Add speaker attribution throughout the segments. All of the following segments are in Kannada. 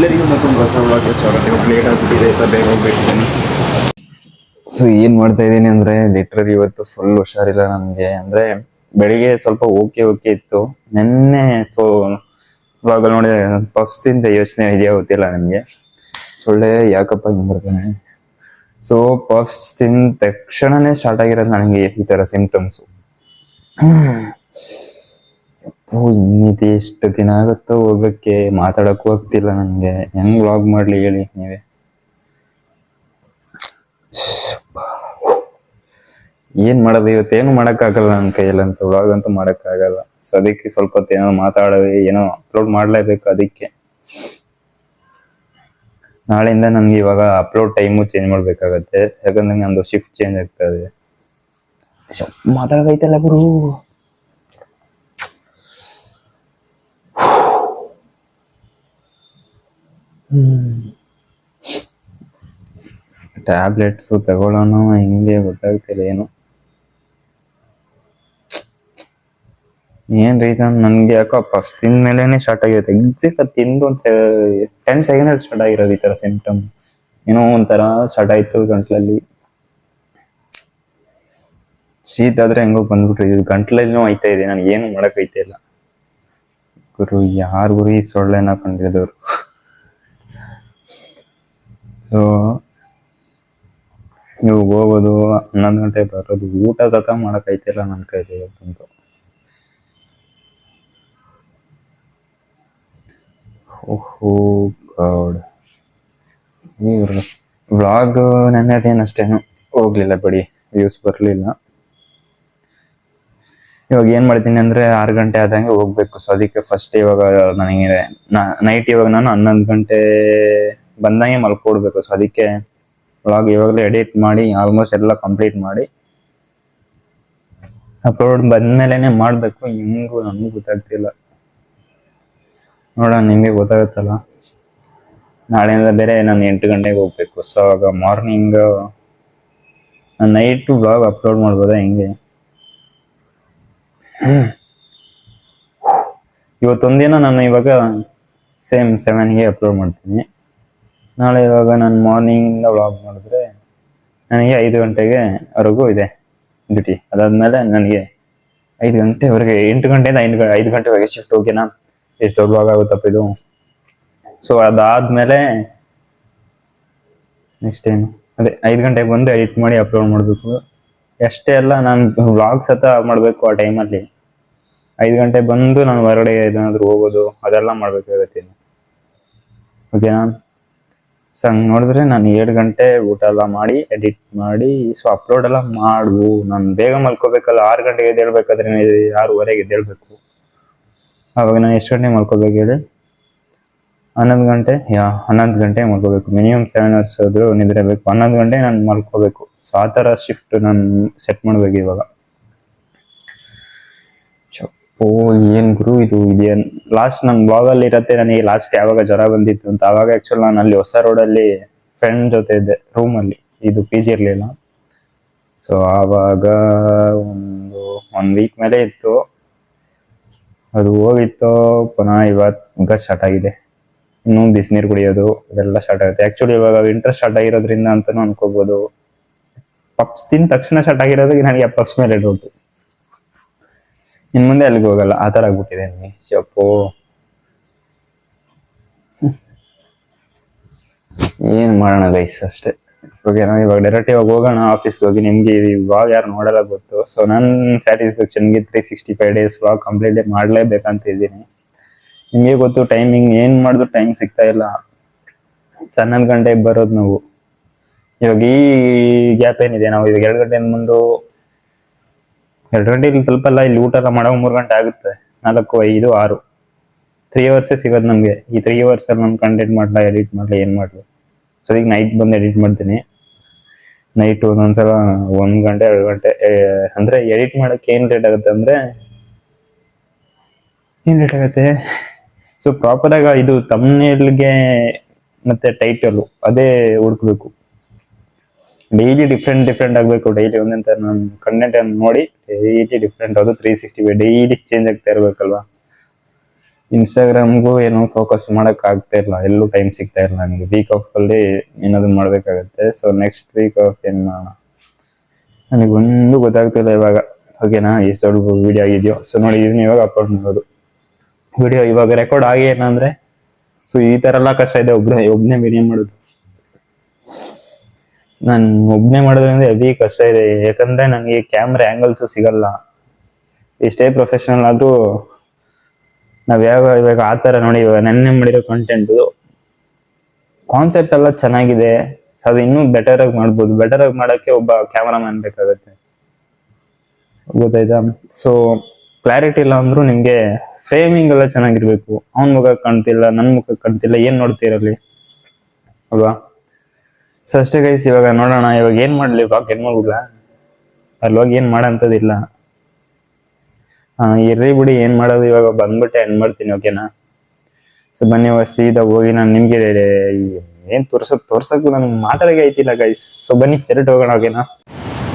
Speaker 1: ಎಲ್ಲರಿಗೂ ಮತ್ತೊಂದು ಹೊಸ ವ್ಲಾಗ್ಗೆ ಸ್ವಾಗತ. ಇವತ್ತು ಲೇಟ್ ಆಗ್ಬಿಟ್ಟಿದೆ ಅಂತ ಬೇಗ ಹೋಗ್ಬೇಕಿದ್ದೀನಿ
Speaker 2: ಸೊ ಏನ್ ಮಾಡ್ತಾ ಇದ್ದೀನಿ ಅಂದ್ರೆ ಲಿಟ್ರಲಿ ಇವತ್ತು ಫುಲ್ ಹುಷಾರಿಲ್ಲ ನನಗೆ ಅಂದ್ರೆ, ಬೆಳಿಗ್ಗೆ ಸ್ವಲ್ಪ ಓಕೆ ಓಕೆ ಇತ್ತು. ನಿನ್ನೆ ಸೊ ಇವಾಗ ನೋಡಿದ್ರೆ ಪಫ್ಸ್ ಇಂದ ಯೋಚನೆ ಇದೆಯಾ ಗೊತ್ತಿಲ್ಲ ನನಗೆ ಸೊಳ್ಳೆ ಯಾಕಪ್ಪ ಹಿಂಗ್ ಬರ್ತಾನೆ ಸೊ ಪಫ್ಸ್ ತಿಂದ ತಕ್ಷಣನೇ ಸ್ಟಾರ್ಟ್ ಆಗಿರೋದು ನನಗೆ ಈ ತರ ಸಿಂಪ್ಟಮ್ಸ್ ಓ, ಇನ್ನಿದೆ ಎಷ್ಟು ದಿನ ಆಗುತ್ತೋ ಹೋಗಕ್ಕೆ? ಮಾತಾಡಕ್ಕೂ ಆಗ್ತಿಲ್ಲ ನನಗೆ. ಹೆಂಗ್ ವ್ಲಾಗ್ ಮಾಡ್ಲಿ ಹೇಳಿ ನೀವೇ? ಏನ್ ಮಾಡೋದು? ಇವತ್ತೇನು ಮಾಡೋಕ್ಕಾಗಲ್ಲ ನನ್ನ ಕೈಯಲ್ಲಂತೂ. ವ್ಲಾಗ್ ಅಂತೂ ಮಾಡೋಕ್ಕಾಗಲ್ಲ. ಸೊ ಅದಕ್ಕೆ ಸ್ವಲ್ಪ ಹೊತ್ತು ಏನೋ ಮಾತಾಡೋದು, ಏನೋ ಅಪ್ಲೋಡ್ ಮಾಡ್ಲೇಬೇಕು ಅದಕ್ಕೆ. ನಾಳೆಯಿಂದ ನನ್ಗೆ ಇವಾಗ ಅಪ್ಲೋಡ್ ಟೈಮು ಚೇಂಜ್ ಮಾಡ್ಬೇಕಾಗತ್ತೆ. ಯಾಕಂದ್ರೆ ನಂದು ಶಿಫ್ಟ್ ಚೇಂಜ್ ಆಗ್ತಾ ಇದೆ. ಮಾತಾಡೋದೈತಲ್ಲ ಗುರು? ಟ್ಯಾಬ್ಲೆಟ್ಸು ತಗೊಳ್ಳೋಣ ಹಿಂಗೆ ಗೊತ್ತಾಗ್ತಿಲ್ಲ ಏನು. ಏನ್ ರೀಸನ್ ನನ್ಗೆ ಯಾಕೋ ಫಸ್ಟ್ ತಿಂದ ಸ್ಟಾರ್ಟ್ ಆಗಿರುತ್ತೆ. ಎಕ್ಸಿಟ್ ಅದು ತಿಂದು ಒಂದು ಟೆನ್ ಸೆಕೆಂಡ್ ಸ್ಟಾರ್ಟ್ ಆಗಿರೋದು ಈ ತರ ಸಿಂಪ್ಟಮ್ ಏನೋ ಒಂಥರ ಸ್ಟಾರ್ಟ್ ಆಯಿತು ಗಂಟ್ಲಲ್ಲಿ. ಶೀತ ಆದ್ರೆ ಹೆಂಗೋ ಬಂದ್ಬಿಟ್ರಿ. ಇದು ಗಂಟ್ಲಲ್ಲಿನೂ ಆಯ್ತಾ ಇದೆ. ನನಗೆ ಏನು ಮಾಡೋಕೆ ಐತೆ ಇಲ್ಲ. ಗುರು, ಯಾರು ಗುರು ಈ ಸೊಳ್ಳೆನ ಕಂಡಿರೋದವ್ರು ಸೊ ನೀವು ಹೋಗೋದು, ಹನ್ನೊಂದು ಗಂಟೆ ಬರೋದು, ಊಟ ಸತ ಐತಿಲ್ಲ ನನ್ನ ಕೈಲಿ ಬಂತು ಓಹೋ ಗಾಡ್. ವ್ಲಾಗ್ ನನ್ನದೇನಷ್ಟೇನು? ಹೋಗ್ಲಿಲ್ಲ ಬಿಡಿ ವ್ಯೂಸ್ ಬರಲಿಲ್ಲ. ಇವಾಗ ಏನು ಮಾಡ್ತೀನಿ ಅಂದ್ರೆ ಆರು ಗಂಟೆ ಆದಂಗೆ ಹೋಗ್ಬೇಕು. ಸೊ ಅದಕ್ಕೆ ಫಸ್ಟ್ ಇವಾಗ ನನಗೆ ನೈಟ್ ಇವಾಗ ನಾನು ಹನ್ನೊಂದು ಗಂಟೆ ಬಂದಂಗೆ ಮಲ್ಕೊಡ್ಬೇಕು. ಸೊ ಅದಕ್ಕೆ ವ್ಲಾಗ್ ಇವಾಗಲೇ ಎಡಿಟ್ ಮಾಡಿ ಆಲ್ಮೋಸ್ಟ್ ಎಲ್ಲ ಕಂಪ್ಲೀಟ್ ಮಾಡಿ ಅಪ್ಲೋಡ್ ಬಂದ್ಮೇಲೆನೆ ಮಾಡಬೇಕು. ಹೆಂಗು ನನಗೂ ಗೊತ್ತಾಗ್ತಿಲ್ಲ. ನೋಡೋಣ, ನಿಮಗೆ ಗೊತ್ತಾಗುತ್ತಲ್ಲ. ನಾಳೆಯಿಂದ ಬೇರೆ ನಾನು ಎಂಟು ಗಂಟೆಗೆ ಹೋಗ್ಬೇಕು. ಸೊ ಆಗ ಮಾರ್ನಿಂಗ್ ನೈಟು ಬ್ಲಾಗ್ ಅಪ್ಲೋಡ್ ಮಾಡ್ಬೋದಾ ಹೆಂಗೆ? ಇವತ್ತೊಂದಿನ ನಾನು ಇವಾಗ ಸೇಮ್ ಸೆವೆನ್ಗೆ ಅಪ್ಲೋಡ್ ಮಾಡ್ತೀನಿ. ನಾಳೆ ಇವಾಗ ನಾನು ಮಾರ್ನಿಂಗಿಂದ ವ್ಲಾಗ್ ಮಾಡಿದ್ರೆ ನನಗೆ ಐದು ಗಂಟೆಗೆ ವರೆಗೂ ಇದೆ ಡ್ಯೂಟಿ ಅದಾದಮೇಲೆ ನನಗೆ ಐದು ಗಂಟೆವರೆಗೆ, ಎಂಟು ಗಂಟೆಯಿಂದ ಐದು ಗಂಟೆ, ಐದು ಗಂಟೆವರೆಗೆ ಶಿಫ್ಟ್ ಹೋಗಿನ ಎಷ್ಟು ದೊಡ್ಡ ವ್ಲಾಗ್ ಆಗುತ್ತಪ್ಪ ಇದು. ಸೊ ಅದಾದ್ಮೇಲೆ ನೆಕ್ಸ್ಟ್ ಏನು? ಅದೇ, ಐದು ಗಂಟೆಗೆ ಬಂದು ಎಡಿಟ್ ಮಾಡಿ ಅಪ್ಲೋಡ್ ಮಾಡಬೇಕು. ಎಷ್ಟೇ ಅಲ್ಲ ನಾನು ವ್ಲಾಗ್ಸ್ ಸತ ಮಾಡಬೇಕು ಆ ಟೈಮಲ್ಲಿ ಐದು ಗಂಟೆ ಬಂದು ನಾನು ಹೊರಗಡೆ ಏನಾದರೂ ಹೋಗೋದು, ಅದೆಲ್ಲ ಮಾಡಬೇಕಾಗತ್ತೆ ಓಕೆನಾ ಸೊ ಹಂಗೆ ನೋಡಿದ್ರೆ ನಾನು ಏಳು ಗಂಟೆ ಊಟ ಎಲ್ಲ ಮಾಡಿ ಎಡಿಟ್ ಮಾಡಿ ಸೊ ಅಪ್ಲೋಡ್ ಎಲ್ಲ ಮಾಡು ನಾನು ಬೇಗ ಮಲ್ಕೋಬೇಕಲ್ಲ, ಆರು ಗಂಟೆಗೆ ಎದ್ದೇಳ್ಬೇಕಾದ್ರೆ ಆರೂವರೆಗೆ ಎದ್ದೇಳ್ಬೇಕು. ಅವಾಗ ನಾನು ಎಷ್ಟು ಗಂಟೆಗೆ ಮಲ್ಕೋಬೇಕು ಹೇಳಿ? ಹನ್ನೊಂದು ಗಂಟೆ? ಯಾ, ಹನ್ನೊಂದು ಗಂಟೆ ಮಲ್ಕೋಬೇಕು. ಮಿನಿಮಮ್ ಸೆವೆನ್ ಅವರ್ಸ್ ಆದರೂ ನಿದ್ರೆ ಬೇಕು. ಹನ್ನೊಂದು ಗಂಟೆ ನಾನು ಮಲ್ಕೋಬೇಕು. ಸೊ ಆ ಥರ ಶಿಫ್ಟ್ ನಾನು ಸೆಟ್ ಮಾಡಬೇಕು ಇವಾಗ. ಚಪ್ಪೋ ಏನ್ ಗುರು ಇದು? ಇದೇನ್ ಲಾಸ್ಟ್ ನನ್ ಬ್ಲಾಗ್ ಅಲ್ಲಿ ಇರತ್ತೆ ನನಗೆ. ಲಾಸ್ಟ್ ಯಾವಾಗ ಜ್ವರ ಬಂದಿತ್ತು ಅಂತ. ಅವಾಗ ಆಕ್ಚುಲ್ ನಾನು ಅಲ್ಲಿ ಹೊಸ ರೋಡ್ ಅಲ್ಲಿ ಫ್ರೆಂಡ್ ಜೊತೆ ಇದ್ದೆ ರೂಮ್ ಅಲ್ಲಿ. ಇದು ಪಿ ಜಿ ಇರಲಿಲ್ಲ. ಸೊ ಆವಾಗ ಒಂದು ಒನ್ ವೀಕ್ ಮೇಲೆ ಇತ್ತು. ಅದು ಹೋಗಿತ್ತು. ಪುನಃ ಇವತ್ತು ಸ್ಟಾರ್ಟ್ ಆಗಿದೆ. ಇನ್ನೂ ಬಿಸಿನೀರು ಕುಡಿಯೋದು ಇದೆಲ್ಲ ಸ್ಟಾರ್ಟ್ ಆಗುತ್ತೆ. ಆಕ್ಚುಲಿ ಇವಾಗ ವಿಂಟರ್ ಸ್ಟಾರ್ಟ್ ಆಗಿರೋದ್ರಿಂದ ಅಂತಾನು ಅನ್ಕೋಬಹುದು ಪಪ್ಸ್ ತಿಂದ ತಕ್ಷಣ ಸ್ಟಾರ್ಟ್ ಆಗಿರೋದಕ್ಕೆ ನನಗೆ ಆ ಪಪ್ಸ್ ಮೇಲೆ ಡೌಟ್ ಇನ್ ಮುಂದೆ ಅಲ್ಲಿಗೆ ಹೋಗಲ್ಲ, ಆ ತರ ಆಗ್ಬಿಟ್ಟಿದೆ ನನಗೆ ಶಪ್ಪು. ಏನ್ ಮಾಡೋಣ ಗೈಸ್ ಅಷ್ಟೇ. ಓಕೆ ನಾನು ಇವಾಗ ಡೈರೆಕ್ಟ್ ಇವಾಗ ಹೋಗೋಣ ಆಫೀಸ್ಗೆ ಹೋಗಿ ನಿಮ್ಗೆ ಇವಾಗ ಯಾರು ನೋಡಲ್ಲ ಗೊತ್ತು. ಸೊ ನನ್ನ ಸ್ಯಾಟಿಸ್ಫ್ಯಾಕ್ಷನ್ಗೆ three sixty five days vlog complete ಮಾಡಲೇಬೇಕಂತ ಇದ್ದೀನಿ. ನಿಮಗೆ ಗೊತ್ತು ಟೈಮಿಂಗ್ ಏನ್ ಮಾಡಿದ್ರು ಟೈಮ್ ಸಿಗ್ತಾ ಇಲ್ಲ. ಹನ್ನೊಂದು ಗಂಟೆಗೆ ಬರೋದು ನಾವು. ಇವಾಗ ಈ ಗ್ಯಾಪ್ ಏನಿದೆ, ನಾವು ಇವಾಗ ಎರಡು ಗಂಟೆ ಮುಂದು ಎರಡು ಗಂಟೆ ಇಲ್ಲಿ ತಲುಪಲ್ಲ ಇಲ್ಲಿ ಊಟ ಎಲ್ಲ ಮಾಡೋ ಮೂರು ಗಂಟೆ ಆಗುತ್ತೆ. ನಾಲ್ಕು, ಐದು, ಆರು. ತ್ರೀ ಅವರ್ಸೇ ಸಿಗೋದು ನಮಗೆ. ಈ ತ್ರೀ ಅವರ್ಸ್ ಅಲ್ಲಿ ನಾನು ಕಂಟೆಂಟ್ ಮಾಡಲ ಎಡಿಟ್ ಮಾಡಲ, ಏನು ಮಾಡಲಿ? ಸೊ ಈಗ ನೈಟ್ ಬಂದು ಎಡಿಟ್ ಮಾಡ್ತೀನಿ. ನೈಟ್ ಒಂದೊಂದ್ಸಲ ಒಂದು ಗಂಟೆ, ಎರಡು ಗಂಟೆ ಅಂದರೆ ಎಡಿಟ್ ಮಾಡೋಕ್ಕೆ ಏನು ಲೇಟ್ ಆಗುತ್ತೆ ಅಂದರೆ ಏನು ಲೇಟ್ ಆಗುತ್ತೆ? ಸೊ ಪ್ರಾಪರ್ ಆಗಿ ಇದು ತಮ್ಮನೇಲ್ಗೆ ಮತ್ತೆ ಟೈಟಲು ಅದೇ ಹುಡುಕ್ಬೇಕು. ಡೈಲಿ ಡಿಫ್ರೆಂಟ್ ಡಿಫ್ರೆಂಟ್ ಆಗಬೇಕು. ಡೈಲಿ ಒಂದಂತ ನಾನು ಕಂಟೆಂಟ್ ನೋಡಿ ಡೈಲಿ ಡಿಫ್ರೆಂಟ್ ಅದು three sixty five daily change ಆಗ್ತಾ ಇರ್ಬೇಕಲ್ವಾ? ಇನ್ಸ್ಟಾಗ್ರಾಮ್ಗೂ ಏನೋ ಫೋಕಸ್ ಮಾಡಕ್ ಆಗ್ತಾ ಇಲ್ಲ. ಎಲ್ಲೂ ಟೈಮ್ ಸಿಗ್ತಾ ಇಲ್ಲ ನನಗೆ. ವೀಕ್ ಆಫ್ ಅಲ್ಲಿ ಏನಾದ್ರು ಮಾಡ್ಬೇಕಾಗತ್ತೆ. ಸೊ ನೆಕ್ಸ್ಟ್ ವೀಕ್ ಆಫ್ ಏನ್ ಮಾಡೋಣ? ನನಗೆ ಗೊತ್ತಾಗ್ತಿಲ್ಲ ಇವಾಗ. ಓಕೆನಾ? ಎಷ್ಟು ದೊಡ್ಡ ವಿಡಿಯೋ ಆಗಿದೆಯೋ? ಸೊ ನೋಡಿ, ಇದನ್ನ ಇವಾಗ ಅಪ್ಲೋಡ್ ಮಾಡೋದು. ವಿಡಿಯೋ ಇವಾಗ ರೆಕಾರ್ಡ್ ಆಗಿ ಏನಂದ್ರೆ ಸೊ ಈ ತರ ಎಲ್ಲ ಕಷ್ಟ ಇದೆ. ಒಬ್ಬನೇ ಒಬ್ಬನೇ ವಿಡಿಯೋ ಮಾಡೋದು. ನಾನು ಒಬ್ನೇ ಮಾಡೋದ್ರಿಂದ ಹೆವಿ ಕಷ್ಟ ಇದೆ. ಯಾಕಂದ್ರೆ ನನಗೆ ಕ್ಯಾಮ್ರಾ ಆ್ಯಂಗಲ್ಸು ಸಿಗಲ್ಲ. ಎಷ್ಟೇ ಪ್ರೊಫೆಷನಲ್ ಆದ್ರೂ ನಾವ್ ಯಾವ ಇವಾಗ ಆ ಥರ ನೋಡಿ ಇವಾಗ ನೆನ್ನೆ ಮಾಡಿರೋ ಕಂಟೆಂಟ್ ಕಾನ್ಸೆಪ್ಟ್ ಎಲ್ಲ ಚೆನ್ನಾಗಿದೆ. ಸೊ ಅದು ಇನ್ನೂ ಬೆಟರ್ ಆಗಿ ಮಾಡ್ಬೋದು. ಬೆಟರ್ ಆಗಿ ಮಾಡಕ್ಕೆ ಒಬ್ಬ ಕ್ಯಾಮರಾಮ್ಯಾನ್ ಬೇಕಾಗತ್ತೆ. ಗೊತ್ತಾಯ್ತಾ? ಸೊ ಕ್ಲಾರಿಟಿ ಇಲ್ಲ ಅಂದ್ರೂ ನಿಮ್ಗೆ ಫ್ರೇಮಿಂಗ್ ಎಲ್ಲ ಚೆನ್ನಾಗಿರ್ಬೇಕು. ಅವ್ನ ಮುಖ ಕಾಣ್ತಿಲ್ಲ ನನ್ನ ಮುಖ ಕಾಣ್ತಿಲ್ಲ, ಏನ್ ನೋಡ್ತೀರಲ್ಲಿ ಅಲ್ವಾ? ಸೊ ಗೈಸ್ ಇವಾಗ ನೋಡೋಣ, ಇವಾಗ ಏನು ಮಾಡಲಿ ಬಾಕ್ ಏನು ಮಾಡ್ಬಿಡ್ಲ ಅಲ್ಲಿ ಹೋಗಿ ಏನ್ ಇರಲಿ ಇರ್ರಿ ಬಿಡಿ, ಏನು ಮಾಡೋದು, ಇವಾಗ ಬಂದ್ಬಿಟ್ಟೆ ಎಂಡ್ ಮಾಡ್ತೀನಿ ಓಕೆನಾ ಸೊ ಬನ್ನಿ, ಇವಾಗ ಸೀದಾ ಹೋಗಿ ನಾನು ನಿಮಗೆ ಏನು ತೋರ್ಸೋದು ತೋರ್ಸಕ್ ನನಗೆ ಮಾತಾಡಕ್ಕೆ ಐತಿಲ್ಲ ಗೈಸ್ ಸೊ ಬನ್ನಿ ಎರಡು ಹೋಗೋಣ ಓಕೆನಾ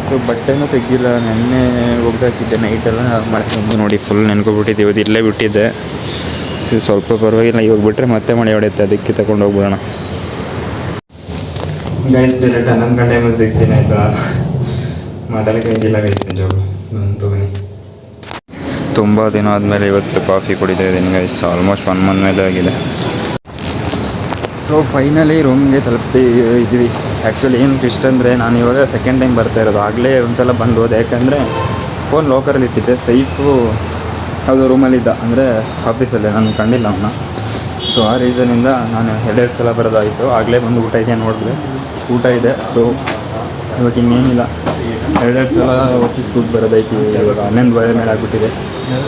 Speaker 2: ಸೊ ಬಟ್ಟೆನೂ ತೆಗ್ದಿಲ್ಲ, ನೆನ್ನೆ ಒಗ್ದಾಕಿದ್ದೆ ನೈಟ್ ಎಲ್ಲ ಮಾಡ್ಕೊಂಡು ನೋಡಿ ಫುಲ್ ನೆನ್ಕೊಬಿಟ್ಟಿದ್ದೆ, ಇವತ್ತು ಇಲ್ಲೇ ಬಿಟ್ಟಿದ್ದೆ. ಸೊ ಸ್ವಲ್ಪ ಪರವಾಗಿಲ್ಲ, ಇವಾಗ ಬಿಟ್ರೆ ಮತ್ತೆ ಮಳೆ ಹೊಡೆಯುತ್ತೆ, ಅದಕ್ಕೆ ತಗೊಂಡು ಹೋಗ್ಬಿಡೋಣ. ಗೈಸ್ ಡೈರೆಕ್ಟ್ ಹನ್ನೊಂದು ಗಂಟೆ ಮೇಲೆ ಸಿಗ್ತೀನಿ ಆಯ್ತಾ? ಮಾತಾಡಕ್ಕೆ ಇದ್ದಿಲ್ಲ ಗೈಸ್ ನಿಜವಾಗ್ಲು ನನ್ನ ಬನ್ನಿ ತುಂಬ ದಿನ ಆದಮೇಲೆ ಇವತ್ತು ಕಾಫಿ ಕುಡಿತಾ ಇದ್ದೀನಿ ಗೈಸ್ ಆಲ್ಮೋಸ್ಟ್ ಒನ್ ಮಂತ್ ಮೇಲೆ ಆಗಿದೆ. ಸೊ ಫೈನಲಿ ರೂಮ್ಗೆ ತಲುಪಿ ಇದ್ವಿ. ಆ್ಯಕ್ಚುಲಿ ಏನು ಇಷ್ಟ ಅಂದರೆ ನಾನು ಇವಾಗ ಸೆಕೆಂಡ್ ಟೈಮ್ ಬರ್ತಾ ಇರೋದು. ಆಗಲೇ ಒಂದ್ಸಲ ಬಂದು ಹೋದೆ. ಯಾಕಂದರೆ ಫೋನ್ ಲಾಕರಲ್ಲಿ ಇಟ್ಟಿದ್ದೆ. ಸೈಫು ಅದು ರೂಮಲ್ಲಿದ್ದ ಅಂದರೆ ಆಫೀಸಲ್ಲೇ ನಾನು ಕಂಡಿಲ್ಲ ಅವನ್ನ. ಸೊ ಆ ರೀಸನಿಂದ ನಾನು ಎರಡೆರಡು ಸಲ ಬರೋದಾಯಿತು. ಆಗಲೇ ಬಂದು ಊಟ ಇದೆ ನೋಡಿದೆ ಊಟ ಇದೆ. ಸೊ ಇವಾಗ ಇನ್ನೇನಿಲ್ಲ. ಎರಡೆರಡು ಸಲ ಆಫೀಸ್ಗೆ ಹೋಗಿ ಬರೋದೈತಿ ಇವಾಗ ಹನ್ನೊಂದು ವರೆ ಮೇಲೆ ಆಗಿಬಿಟ್ಟಿದೆ.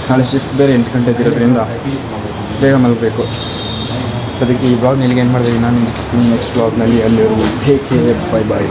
Speaker 2: ನಾಳೆ ಶಿಫ್ಟ್ ಬೇರೆ ಎಂಟು ಗಂಟೆ ಇರೋದ್ರಿಂದ ಬೇಗ ಮಲಗಬೇಕು. ಸೊ ಅದಕ್ಕೆ ಈ ಬ್ಲಾಗ್ ನಿಲ್ಗೆ ಏನು ಮಾಡಿದೆ ನಾನು ಸಿಗ್ತೀನಿ ನೆಕ್ಸ್ಟ್ ಬ್ಲಾಗ್ನಲ್ಲಿ ಕೇರ್ ಬೈ ಬಾಯ್